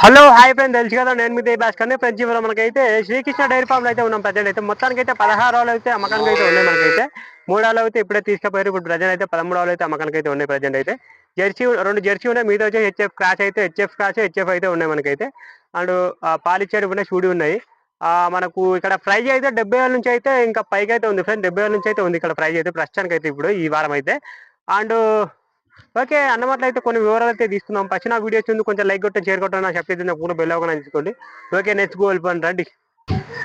Hello hi friend తెలుసు కదా నేను మీద భాస్కర్ని ఫ్రెండ్స్ ఇవ్వడం మనకైతే శ్రీకృష్ణ డైరీ ఫామ్ అయితే ఉన్నాం ప్రజెంట్ అయితే. మొత్తానికి అయితే పదహారు రోజులు అయితే అమ్మకానికి అయితే ఉన్నాయి మనకైతే. మూడు అయితే ఇప్పుడే తీసుకుపోయారు. ఇప్పుడు ప్రజెంట్ అయితే పదమూడు రోజులు అయితే అమ్మకానికి అయితే ఉన్నాయి ప్రజెంట్ అయితే. జెర్సీ రెండు జెర్సీ ఉన్నాయి. మీద వచ్చి హెచ్ఎఫ్ క్రాష్ అయితే హెచ్ఎఫ్ క్రాష్ హెచ్ఎఫ్ అయితే ఉన్నాయి మనకైతే. అండ్ పాలిచ్చేడు ఉన్నాయి చూడి ఉన్నాయి. మనకు ఇక్కడ ప్రైజ్ అయితే డెబ్బై వేల నుంచి అయితే ఇంకా పైకి అయితే ఉంది. ఫ్రెండ్ డెబ్బై వేల నుంచి అయితే ఉంది ఇక్కడ ప్రైజ్ అయితే ప్రస్తుతానికి అయితే ఇప్పుడు ఈ వారం అయితే. అండ్ ఓకే అన్నమాట అయితే కొన్ని వివరాలు అయితే తీసుకుందాం ఫస్ట్ నా వీడియో వచ్చింది కొంచెం లైక్ కొట్టండి షేర్ కొట్టండి నా చెప్పేది నా కూడా బెల్ అవ్వకుండా తీసుకోండి ఓకే నెక్స్ట్ గోల్ పని రండి.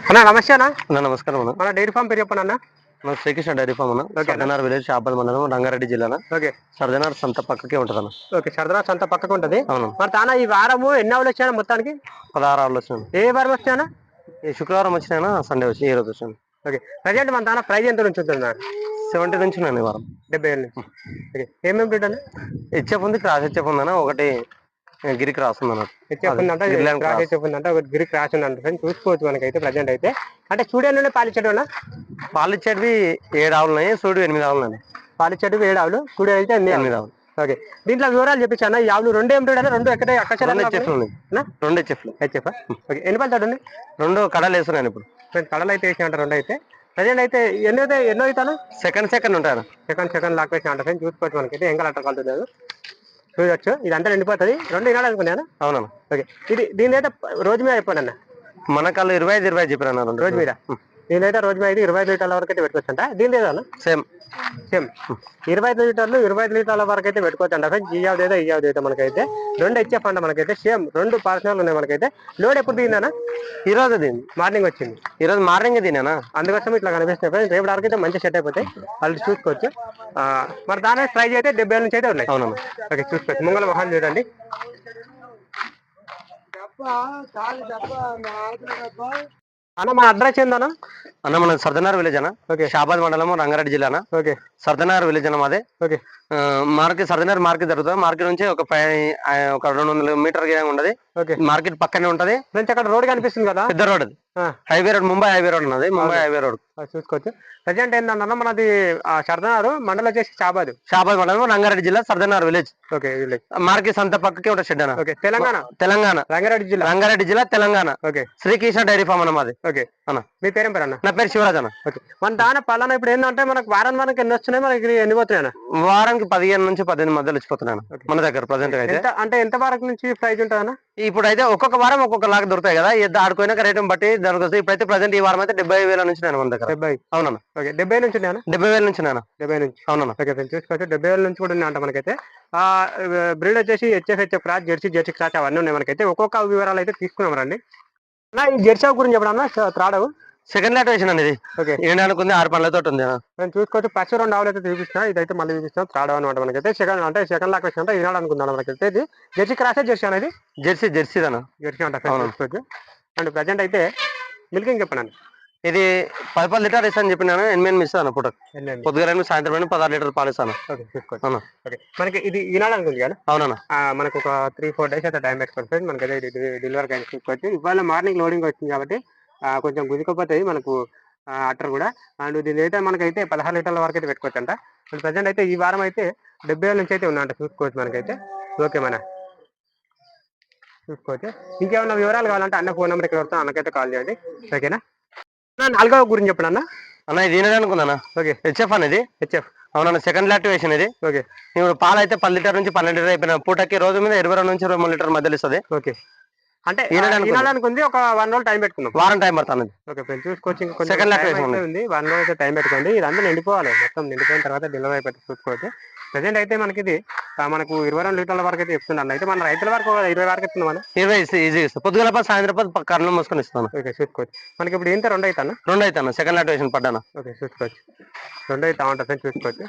అన్న నమస్తే అన్న. నమస్కారం అన్న. మన డైరీ ఫామ్ పేరు చెప్పండి అన్న. మన శ్రీకృష్ణ డైరీ ఫామ్ అన్న. ఓకే. సర్దనార్ విలేజ్ షాపల్ మండలం రంగారెడ్డి జిల్లా ఓకే. సర్దనార్ సంత పక్కకే ఉంటది అన్న ఓకే సరదా సంత పక్కకు ఉంటుంది. అవును. మరి తానా ఈ వారము ఎన్ని ఆవులు వచ్చాయన్న మొత్తానికి? పదహారు ఆవులు వచ్చినాను ఏ వారం వచ్చానా ఈ శుక్రవారం వచ్చినా సండే వచ్చి ఈ రోజు వచ్చాను. ఓకే ప్రజెంట్ మన తానా ప్రైజ్ ఎంత నుంచి ఉంటుంది సెవెంటీ నుంచి ఉన్నాను వారం. డెబ్బై నుంచి. ఓకే ఏమేమి బ్రీడ్ అన్న? హెచ్ఎఫ్ ఉంది క్రాస్ హెచ్ఎఫ్ ఉందన్న ఒకటి గిరి క్రాస్ ఉంది అన్న. హెచ్ఎఫ్ ఉందంట గిర్లాండ్ క్రాస్. హెచ్ఎఫ్ ఉందంట ఒక గిరి క్రాస్ ఉందంట ఫ్రెండ్ చూసుకోవచ్చు మనకైతే ప్రజెంట్ అయితే. అంటే స్టూడియోలోనే పాలిచ్చేటు అన్న? పాలు ఇచ్చేటివి ఏడు ఆవులు ఉన్నాయి సూడు ఎనిమిది ఆవులు ఉన్నాయి పాలిచ్చేటు ఏడు ఆవులు స్టూడియో అయితే ఆవులు ఎనిమిది ఆవులు. ఓకే దీంట్లో వివరాలు చెప్పించాను ఈ ఆవులు రెండు ఏం బ్రీడ్ రెండు ఎక్కడ రెండు అక్కచారు హెచ్ఎఫ్ రెండు హెచ్ఎఫ్ ఓకే ఎన్ని అండి రెండు కడలు వేస్తున్నాను ఇప్పుడు. ఫ్రెండ్స్ కడలు అయితే వేసిన రెండు అయితే ప్రజెంట్ అయితే ఎన్నో అయితే ఎన్నో అవుతాను? సెకండ్ సెకండ్ ఉంటాను. సెకండ్ సెకండ్ లాక్ వేసిన అంట ఫ్రెండ్స్ చూసుకోవచ్చు మనకైతే ఏం కలర్ కలుతుంది చూడొచ్చు. ఇదంతా నిండిపోతుంది. రెండు వినాలి అనుకున్నాను? అవునన్న. ఓకే. ఇది దీని అయితే రోజు మీద అయిపోయింది అన్న. మన కళ్ళు ఇరవై ఐదు ఇరవై రెండు. రోజు మీద? దీని అయితే రోజు మీద ఇరవై ఐదు లీటర్ల వరకు అయితే పెట్టుకోవచ్చు అంట దీని లేదా సేమ్. సేమ్. ఇరవై ఐదు లీటర్లు ఇరవై ఐదు లీటర్ల వరకు అయితే పెట్టుకోవచ్చు అంట ఫ్రెండ్స్ ఈ యావది అయితే ఈ యావది అయితే మనకైతే రెండు హెచ్ఎఫ్ అంట మనకైతే సేమ్. రెండు పర్సనల్ ఉన్నాయి మనకైతే. లోడ్ ఎప్పుడు దిగిందన్న ఈ రోజు దీన్ని మార్నింగ్ వచ్చింది. ఈ రోజు మార్నింగ్ తినేనా అందుకోసం ఇట్లా కనిపిస్తున్నాయి ఫ్రెండ్స్. రేపు వరకు అయితే మంచి సెట్ అయిపోతాయి. వాళ్ళు చూసుకోవచ్చు. ఆ, మరి దాని ప్రైజ్ అయితే డెబ్బై నుంచి అయితే ఉన్నాయి. అవునన్న ఓకే చూసుకోవచ్చు. ముంగళ మొహాలు చూడండి. అన్న మన అడ్రస్ ఏందన్న? అన్న మన సర్దనార్ విలేజ్ అన్న. ఓకే. షాబాద్ మండలం రంగారెడ్డి జిల్లా అన్న. ఓకే. సర్దనార్ విలేజ్ అన్న మాదే. ఓకే. మార్కెట్ సర్దనార్ మార్కెట్ జరుగుతుంది. మార్కెట్ నుంచి ఒక ఒక రెండు వందల మీటర్ ఉండదు. మార్కెట్ పక్కనే ఉంటది. అక్కడ రోడ్ కనిపిస్తుంది కదా? పెద్ద రోడ్ అది. Highway road Mumbai highway road ఉన్నది. Mumbai highway road. చూసుకోవచ్చు. ప్రజెంట్ ఏంటంటే మనది ఆ, సర్దనారు మండలం వచ్చేసి చాబాదు. షాబాద్ మండలం రంగారెడ్డి జిల్లా Sardanar village. Okay village. Market సంత పక్కకే ఉంటుంది షెడ్ అన్న ఓకే తెలంగాణ? తెలంగాణ. రంగారెడ్డి జిల్లా? రంగారెడ్డి జిల్లా Telangana. Okay. Srikrishna dairy farm అన్న మాది. ఓకే. అన్న. మీ పేరేం పేరు అన్న? నా పేరు శివరాజ్ అన్న. ఓకే. మన దాన పలానా ఇప్పుడు ఏంటంటే మనకు వారం మనకి ఎన్ని వస్తున్నాయి మనకి ఎన్ని పోతున్నాయి వారానికి పదిహేను నుంచి పద్దెనిమిది మధ్యలో వచ్చిపోతున్నాను. మన దగ్గర ప్రజెంట్ అయితే. అంటే ఎంత వరకు నుంచి ప్రైజ్ ఉంటుంది అన్న ఇప్పుడు అయితే ఒక్కొక్క వారం ఒక్కొక్క లాగా దొరుకుతాయి కదా. ఆడుకోయినాక రేటు బట్టి దానికి వస్తే ఇప్పుడైతే ప్రజెంట్ ఈ వారం అయితే డెబ్బై వేల నుంచి నేను మన దగ్గర. డెబ్బై. అవునన్న? ఓకే. డెబ్బై నుంచి? డెబ్బై వేల నుంచి నేను డెబ్బై నుంచి. అవునన్న? Okay friends. చూసుకోవచ్చు. డెబ్బై వేల నుంచి కూడా ఉన్నాయంట మనకైతే. ఆ బ్రీడ్ వచ్చేసి HF cross jersey jersey cross అవన్నీ ఉన్నాయి మనకైతే. ఒక్కొక్క వివరాలు అయితే తీసుకున్నాం రండి. అన్న ఈ జెర్సీ గురించి చెప్పడం అన్న త్రాడవు. సెకండ్ లాట్ వేసిన ఇది ఓకే ఏండానికి ఉంది ఆరు పండ్లతో ఉంది. నేను చూసుకోవచ్చు ఫస్ట్ రెండు ఆవులు అయితే చూపిస్తున్నా ఇదైతే మళ్ళీ చూపిస్తాం త్రాడవు అనమాట మనకైతే. సెకండ్ అంటే సెకండ్ లాక్ వచ్చిన ఈనాడు అనుకుందాం మనకైతే. ఇది జెర్సీ క్రాసే జెర్సీ అనేది? జెర్సీ జెర్సీ దన? జెర్సీ అంట అవును. చూసుకోవచ్చు అండ్ ప్రజెంట్ అయితే మిల్కింగ్ చెప్పండి ఇది పది పది లీటర్ ఇస్తాను చెప్పినాను ఎనిమిది మిస్ అన్న పూట పొద్దుగా ఎనిమిది. సాయంత్రం ఎనిమిది పదహారు లీటర్ పాలు ఇస్తాను. అవునా? మనకి ఇది ఈనాడు అనుకుంది కదా? ఆ, మనకు ఒక త్రీ ఫోర్ డేస్ అయితే టైం పెట్టుకోండి మనకి డెలివరీ కానీ చూసుకోవచ్చు ఇవాళ మార్నింగ్ లోడింగ్ వచ్చింది కాబట్టి కొంచెం గుదికపోతాయి మనకు అట్టర్ కూడా. అండ్ దీని అయితే మనకైతే పదహారు లీటర్ల వరకు అయితే పెట్టుకోవచ్చు అంట ప్రజెంట్ అయితే ఈ వారం అయితే డెబ్బై వేల నుంచి అయితే ఉందంట చూసుకోవచ్చు మనకైతే. ఓకే మన. చూసుకోవచ్చు. ఇంకేమైనా వివరాలు కావాలంటే అన్న ఫోన్ నెంబర్ ఇక్కడ వస్తాను అన్నకైతే కాల్ చేయండి. ఓకేనా? నాలుగవ గురించి చెప్పండి అన్న. అన్న ఇది ఉందన్న ఓకే. హెచ్ఎఫ్ అనేది హెచ్ఎఫ్. అవునన్న సెకండ్ లాట్ వేసిన ఇది. ఓకే. ఇప్పుడు పాలు అయితే పది లీటర్ నుంచి పన్నెండు లీటర్ అయిపోయిన పూటకి రోజు మీద ఇరవై రెండు నుంచి ఇరవై మూడు లీటర్ మధ్యలో ఇస్తుంది. ఓకే. అంటే ఈనాడు ఈనాడానికి ఉంది ఒక వన్ రోజు టైం పెట్టుకుందాం. వారం టైం పడుతుంది. ఓకే చూసుకోవచ్చు ఇంకా వేసుకోండి. అయితే ఉంది వన్ రోజు అయితే టైం పెట్టుకోండి. ఇదంతా నిండిపోవాలి. మొత్తం నిండిపోయిన తర్వాత డెలివరీ అయిపోతే చూసుకోవచ్చు. ప్రజెంట్ అయితే మనకి ఇది మనకు ఇరవై రెండు లీటర్ల వరకు అయితే ఇస్తున్నాను అయితే మన రైతుల వరకు ఇరవై వరకు ఇస్తున్నాం మనం. ఇరవై ఇస్తే ఈజీ ఇస్తాను పొద్దుగల పది సాయంత్రం పది కర్నూలు మూసుకొని ఇస్తాను. ఓకే చూసుకోవచ్చు. మనకి ఇప్పుడు ఇంత రెండు అవుతాను రెండు అవుతాను సెకండ్ లాట్ వేసిన పడ్డాను. ఓకే చూసుకోవచ్చు. రెండు అవుతా ఉంటుంది చూసుకోవచ్చు.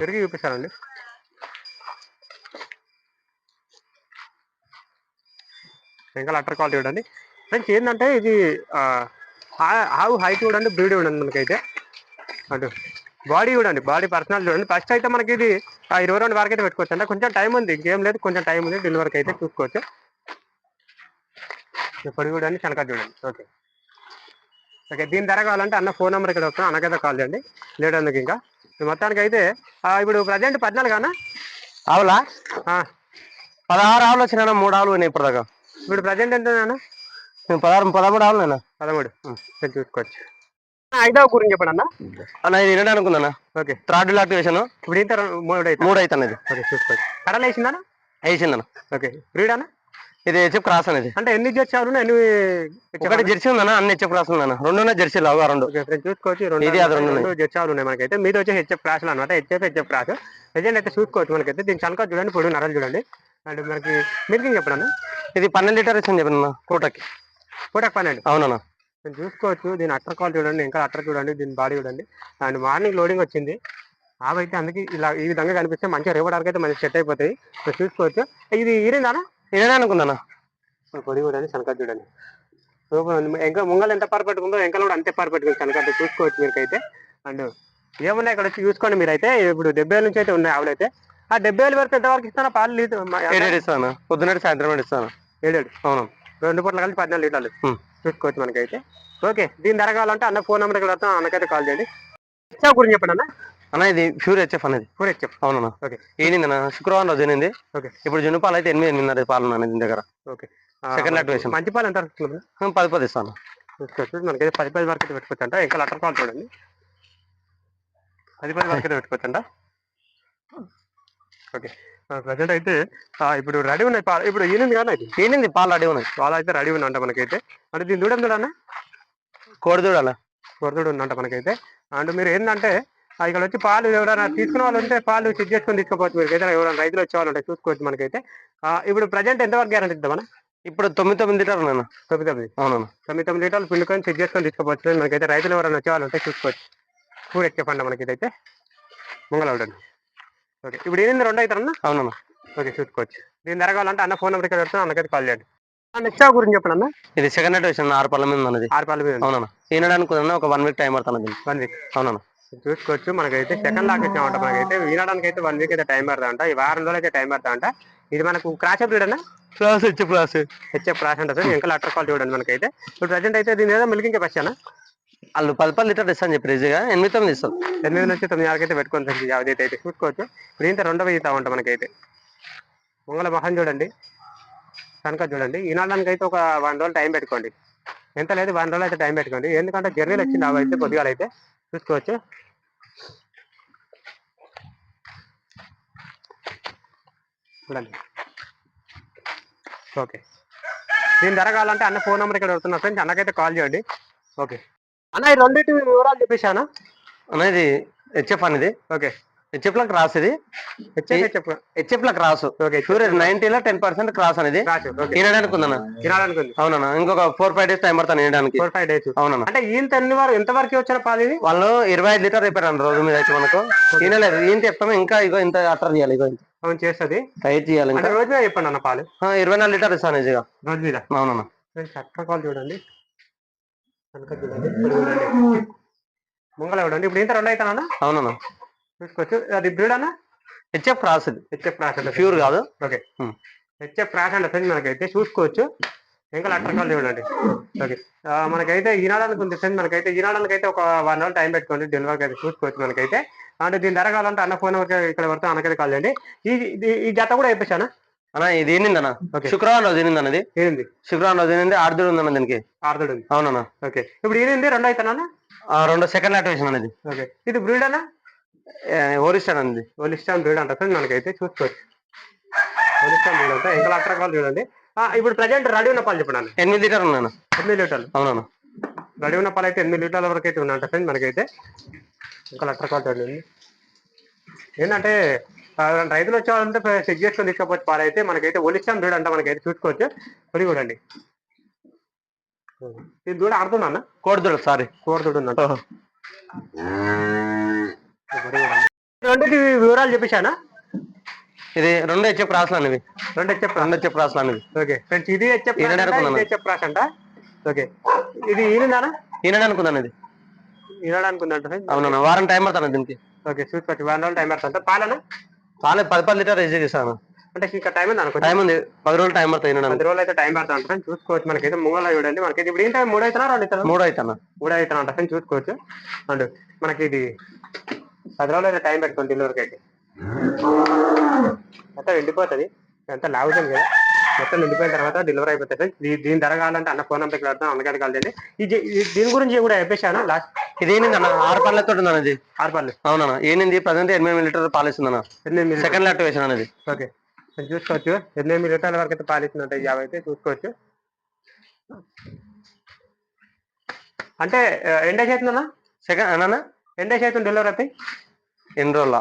తిరిగి చూపిస్తానండి ఇంకా లెటర్ క్వాలిటీ చూడండి ఫ్రెండ్స్ ఏంటంటే ఇది ఆ, హా- ఆవు హైట్ చూడండి బ్రీడ్ చూడండి మనకైతే. అటు బాడీ చూడండి బాడీ పర్సనల్ చూడండి ఫస్ట్ అయితే మనకి ఇది ఆ, ఇరవై రెండు వరకు అయితే పెట్టుకోవచ్చు అంటే కొంచెం టైం ఉంది ఇంకేం లేదు కొంచెం టైం ఉంది డెలివరీకి అయితే చూసుకోవచ్చు. ఇప్పుడు చూడండి శనక చూడండి ఓకే ఓకే దీని ధర కావాలంటే అన్న ఫోన్ నెంబర్ ఇక్కడ వస్తాను అన్నకైతే కాల్ చేయండి. లేట్ అందుకు ఇంకా మొత్తానికి అయితే ఇప్పుడు ప్రజెంట్ పద్నాలుగు అన్న? అవులా ఆ, పదహారు ఆవులు వచ్చినా మూడు ఆవులు పోయినాయి ఇప్పటిదాకా. ఇప్పుడు ప్రజెంట్ ఎంత నాన్న? నేను పదహారు పదమూడు ఆవులు నేను పదమూడు. చూసుకోవచ్చు. ఐదవ గురించి చెప్పండి అన్న అన్న ఇది వినడానికి అనుకున్నానా ఓకే. థర్డ్ యాక్టివేషన్ ఇప్పుడు ఇంత రెండు- మూడు అయితే. మూడు అవుతుంది ఇది. ఓకే చూసుకోవచ్చు. కడలు వేసిందన్న వేసిందన్న ఓకే. బ్రీడ్ అన్న? ఇది హెచ్ఎఫ్ క్రాస్ అనేది అంటే ఎన్ని వచ్చావు ఎన్ని ఒకటి జెర్సీ ఉందన్న అన్ని హెచ్ఎఫ్ క్రాస్ ఉందన్న రెండు జెర్సీ లాగా రెండు. ఓకే ఫ్రెండ్స్ చూసుకోవచ్చు. రెండు ఇది అది రెండు రెండు జచ్చాలు ఉన్నాయి మనకైతే. మీతో వచ్చే హెచ్ఎఫ్ క్రాస్ అనమాట హెచ్ఎఫ్ హెచ్ఎఫ్ క్రాస్. ప్రజెంట్ అయితే చూసుకోవచ్చు మనకైతే. దీని చనక చూడండి పొడుగు నరలు చూడండి. అండ్ మనకి మిల్కింగ్ చెప్పండి ఇది పన్నెండు లీటర్ ఇచ్చింది చెప్పిన కోటకి. పూటకు పన్నెండు? అవునన్నా. మీరు చూసుకోవచ్చు దీని అట్టర్ కాల్ చూడండి ఇంకా అట్టర్ చూడండి దీని బాడీ చూడండి. అండ్ మార్నింగ్ లోడింగ్ వచ్చింది. ఆవు అయితే అందుకే ఇలా ఈ విధంగా కనిపిస్తే మంచిగా రేపడానికి అయితే మంచి సెట్ అయిపోతాయి. మీరు చూసుకోవచ్చు. ఇది ఈరిందానా ఇదే అనుకున్నానా పొడి చూడండి శనక చూడండి. సూపర్ ఉంది. ఇంకా ముంగల్ ఎంత పర్ఫెక్ట్ ఉందో ఎంకలు కూడా అంతే పర్ఫెక్ట్ ఉంది శనక చూసుకోవచ్చు మీరైతే అండ్ ఏమున్నాయి ఇక్కడ? వచ్చి చూసుకోండి మీరైతే. ఇప్పుడు డెబ్బై నుంచి అయితే ఉన్నాయి ఆవులు అయితే ఆ డెబ్బై ఏళ్ళు వరకు ఎంతవరకు ఇస్తాను పాలు లీటర్ ఏడేడు ఇస్తాను. పొద్దున్నటి సాయంత్రం ఇస్తాను. ఏడేడు? అవును. రెండు పూటలు కలిసి పద్నాలుగు లీటర్లు. చూసుకోవచ్చు మనకైతే. ఓకే దీని ధర కావాలంటే అన్న ఫోన్ నెంబర్ వస్తాం అన్నకైతే కాల్ చేయండి. ఇచ్చా గురించి చెప్పండి అన్న. అన్న ఇది ప్యూర్ హెచ్ఎఫ్ అనేది పూరే చెప్పు అవునన్నా. ఓకే. ఏనిందన్న శుక్రవారం రోజు ఏనింది ఓకే. ఇప్పుడు జున్ను పాలు అయితే ఎనిమిది ఎనిమిదిన్నర పాలు ఉన్నాయి దీని దగ్గర. ఓకే. Second activation. మంచి పాలు ఎంత పది పది ఇస్తాను. మనకైతే పది పది వరకు అయితే పెట్టుకోవచ్చు అంట ఇంకా లెటర్ కాల్ చూడండి. పది పది వరకు అయితే పెట్టుకోవచ్చు అంట ఓకే ప్రజెంట్ అయితే ఇప్పుడు రెడీ ఉన్నాయి పాలు. ఇప్పుడు ఈనింది కానీ ఇది? ఏనింది పాలు రెడీ ఉన్నాయి. పాలు అయితే రెడీ ఉందంట మనకైతే. అంటే దీని దూడం చూడన్నా కోడి దూడాల? కొరదుడు ఉందంట మనకైతే. అండ్ మీరు ఏంటంటే ఇక్కడ వచ్చి పాలు ఎవరైనా తీసుకునే వాళ్ళు ఉంటే పాలు చెక్ చేసుకొని తీసుకోవచ్చు మీరు. అయితే ఎవరైనా రైతులు వచ్చే వాళ్ళు ఉంటే చూసుకోవచ్చు మనకైతే. ఇప్పుడు ప్రజెంట్ ఎంతవరకు గ్యారంటీ ఇద్దామన్నా? ఇప్పుడు తొమ్మిది తొమ్మిది లీటర్ ఉన్నాను తొమ్మిది తొమ్మిది? అవునన్నా తొమ్మిది తొమ్మిది లీటర్లు పిండుకొని చెక్ చేసుకొని తీసుకోవచ్చు మనకైతే రైతులు ఎవరైనా వచ్చే వాళ్ళు ఉంటే చూసుకోవచ్చు. కూడా ఎక్కే పంట మనకి ఇదైతే ఉంటుంది ఓకే. ఇప్పుడు ఏంది రెండు అవుతారన్నా అవునన్నా ఓకే చూసుకోవచ్చు. దీని ధర కావాలంటే అన్న ఫోన్ నెంబర్ ఇక్కడ పెడతాను అన్నకైతే కాల్ చేయండి. నెక్స్ట్ గురించి చెప్పండి అన్న. ఇది సెకండ్ అడ్వేషన్ ఆరు పళ్ళ మీద ఉన్నది. ఆరు మీద అవునన్నా కుదరనా ఒక వన్ వీక్ టైం పడుతుంది వన్ వీక్ అవునన్నా చూసుకోవచ్చు. మనకైతే సెకండ్ లాక్ ఇచ్చామంట. మనకైతే వినడానికి అయితే వన్ వీక్ అయితే టైం పడతా అంట ఈ వారం రోజులు అయితే టైం పడతా అంట ఇది మనకు క్రాష్ బ్రీడ్ అన్న. క్లాస్ హెచ్ క్లాస్ హెచ్ఎఫ్ ఇంకా లెటర్ కాల్ చూడండి మనకైతే. ఇప్పుడు ప్రజెంట్ అయితే దీని ఏదో మిల్కింగ్ కెపాసిటీ వాళ్ళు పది పది లీటర్ ఇస్తాను చెప్పి ఈజీగా ఎనిమిది తొమ్మిది ఇస్తాం ఎనిమిది నుంచి తొమ్మిది వరకు అయితే పెట్టుకొని సార్ అయితే. చూసుకోవచ్చు ఇప్పుడు ఇంత రెండవ ఈత ఉంటా మనకైతే. ముంగల మొహం చూడండి. కనుక చూడండి. ఈనాడానికి అయితే ఒక వన్ రోజులు టైం పెట్టుకోండి. ఎంత లేదు వన్ రోజులు అయితే టైం పెట్టుకోండి. ఎందుకంటే జర్నీలు వచ్చింది అవి అయితే కొద్దిగా అయితే చూసుకోవచ్చు. చూడండి. ఓకే. దీని ధర కావాలంటే అన్న ఫోన్ నెంబర్ ఇక్కడ వస్తున్నా ఫ్రెండ్స్. అన్నకైతే కాల్ చేయండి. ఓకే. అన్న ఈ రెండింటి వివరాలు చెప్పేశానా అనేది హెచ్ఎఫ్ అనేది ఓకే. హెచ్ఎఫ్లో క్రాస్ ఇది. హెచ్ఎఫ్ చెప్పు హెచ్ఎఫ్. లో క్రాస్ ఓకే ప్యూర్ నైన్టీలో టెన్ పర్సెంట్ క్రాస్ అనేది రాసు ఈనడానికి ఉందన్న తినాలనుకుంది అవునన్నా ఇంకొక ఫోర్ ఫైవ్ డేస్ టైం పడతాను ఈనడానికి ఫోర్ ఫైవ్ డేస్ అవునన్నా. అంటే ఈయన ఎన్ని వరకు ఎంత వరకు వచ్చిన పాలు ఇది వాళ్ళు ఇరవై ఐదు లీటర్ అయిపోయారు రోజు మీద అయితే మనకు. ఈనలేదు ఏం చెప్తాము ఇంకా ఇగో ఇంత అటర్ చేయాలి ఇగో ఇంత. అవును చేస్తుంది. టైట్ చేయాలి రోజు మీద చెప్పండి అన్న పాలు. ఆ, ఇరవై నాలుగు లీటర్ ఇస్తాను రోజు మీద? అవునన్నా. చక్క కాల్ చూడండి. కనుక చూడండి. ముంగల ఇప్పుడు ఇంత రెండు అవుతానన్నా అవునన్నా. చూసుకోవచ్చు అది బ్రీడ్ అన్న? హెచ్ఎఫ్ క్రాస్ ఇది. హెచ్ఎఫ్ క్రాస్ అంటే. ప్యూర్ కాదు. ఓకే. హెచ్ఎఫ్ క్రాస్ అంటే ఫ్రెండ్ మనకైతే. చూసుకోవచ్చు. ఇంకా లెటర్ కాల్ చూడండి. ఓకే. మనకైతే ఈనాడానికి ఉంది ఫ్రెండ్ మనకైతే. ఈనాడానికి అయితే ఒక వన్ అవర్ టైం పెట్టుకోండి. డెలివరీకి అయితే చూసుకోవచ్చు మనకైతే. అంటే దీని ధర కావాలంటే అన్న ఫోన్ ఇక్కడ పడితే అన్నకైతే కాల్ చేయండి ఈ ఈ జత కూడా అయిపోయానా అన్న ఇది ఏందన్న Okay. శుక్రవారం రోజు ఏనింది అన్నది ఏంది? శుక్రవారం రోజు ఏనింది ఆర్డర్ ఉందన్న దీనికి. ఆర్దడు ఉంది అవునన్నా. ఓకే. ఇప్పుడు ఏంది రెండు అవుతానా రెండో సెకండ్ యాక్టివేషన్ అనేది ఓకే. ఇది బ్రీడ్ అన్నా? అనేది వాళ్ళు ఇష్టం బ్రీడ్ అంటారు ఫ్రెండ్ మనకైతే చూసుకోవచ్చు. ఇష్టం బ్రీడ్ అంతా ఇంకా లెటర్ కాల్ చూడండి. ఇప్పుడు ప్రజెంట్ రెడీ ఉన్న పాలు చెప్పండి అన్న. ఎనిమిది లీటర్ ఉన్నాను ఎనిమిది లీటర్లు. అవునన్నా. రెడీ ఉన్న పాలు అయితే ఎనిమిది లీటర్ల వరకు అయితే ఉన్నంట ఫ్రెండ్ మనకైతే. ఇంకా లెటర్ కాల్ చూడండి. ఏంటంటే రైతులు వచ్చే వాళ్ళంతా చెక్ చేసుకొని తీసుకోవచ్చు పాలు అయితే మనకైతే ఒలిస్తాం బ్రీడ్ అంట మనకైతే చూసుకోవచ్చు. పొడి చూడండి. ఇది దూడ ఆడుతున్నా కోడిదూడ సారీ. కూర దూడ ఉందంట. రెండుకి వివరాలు చెప్పేశానా? ఇది రెండు హెచ్ఎఫ్ క్రాస్లు అనేవి రెండు హెచ్ఎఫ్ రెండు హెచ్ఎఫ్ అనేవి ఓకే. ఫ్రెండ్స్ ఇది హెచ్ఎఫ్ హెచ్ఎఫ్ రాస్ అంట ఓకే. ఇది ఈయనదానా? ఈనాడు అనుకున్నాను ఇది. ఈనాడు అనుకుందంట అవునన్నా వారం టైం పడతాను దీనికి. ఓకే చూసుకోవచ్చు. వన్ రోజులు టైం పడుతుంది పాలనా? చాలా పది పది లీటర్ ఈజీగా ఇస్తాను అంటే ఇంకా టైం ఉంది అనుకో టైం ఉంది. పది రోజులు టైం పడుతుంది పది రోజులు అయితే టైం పడుతుంది ఫ్రెండ్స్ చూసుకోవచ్చు. మనకైతే ముంగల చూడండి. మనకి ఇప్పుడు ఏంటంటే మూడు అవుతున్నా రెండు అవుతున్నా మూడు అవుతాను మూడు అవుతున్నా అంట చూసుకోవచ్చు. అండ్ మనకి ఇది పది రోజులు అయితే టైం పెట్టుకోండి డెలివరీకి అయితే మొత్తం ఎండిపోతుంది? ఎంత లాగుతుంది కదా. మొత్తం నిండిపోయిన తర్వాత డెలివరీ అయిపోతుంది ఫ్రెండ్స్ దీని ధర కావాలంటే అన్న ఫోన్ నెంబర్కి వెళ్తాం అన్నగారికి కాల్ చేయండి ఈ జీ- ఈ దీని గురించి కూడా చెప్పేశాను లాస్ట్. ఇది ఏంది అన్న? ఆరు పళ్ళతో ఉందన్న ఇది? ఆరు పళ్ళు. అవునన్నా. ఏంది? ప్రజెంట్ ఎనిమిది లీటర్ పాలు ఇస్తుందన్న ఎనిమిది సెకండ్ లాక్టివేషన్ అనేది ఓకే. చూసుకోవచ్చు. ఎనిమిది లీటర్ల వరకు అయితే పాలు ఇస్తుందంట యాభై అయితే చూసుకోవచ్చు. అంటే ఎండేజ్ అవుతుందన్నా సెకండ్ అన్న? ఎండేజ్ అవుతుంది డెలివరీ అయితే? ఎన్ని రోజుల?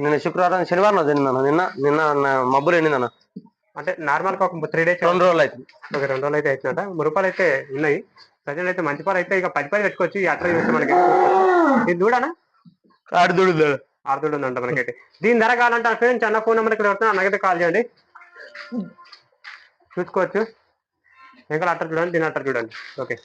నిన్న శుక్రవారం శనివారం తిన్నాను నిన్న నిన్న మబ్బులు ఎండిందన్న అంటే నార్మల్గా ఒక త్రీ డేస్ రెండు రోజులు అయితే ఒక రెండు రోజులు అయితే అవుతుందట మురుపాలు అయితే ఉన్నాయి. ప్రజెంట్ అయితే మంచి పాలు అయితే ఇక పది పది పెట్టుకోవచ్చు. ఈ అట్లా చూస్తే మనకి ఇది చూడనా ఆడి దుడు ఆరుతుడు ఉందంట మనకైతే. దీని ధర కావాలంటే ఫ్రెండ్స్ అన్న ఫోన్ నెంబర్కి వెళ్తున్నా అన్నకైతే కాల్ చేయండి. చూసుకోవచ్చు. ఇంకా అట్ట చూడండి దీని అట్ట చూడండి ఓకే.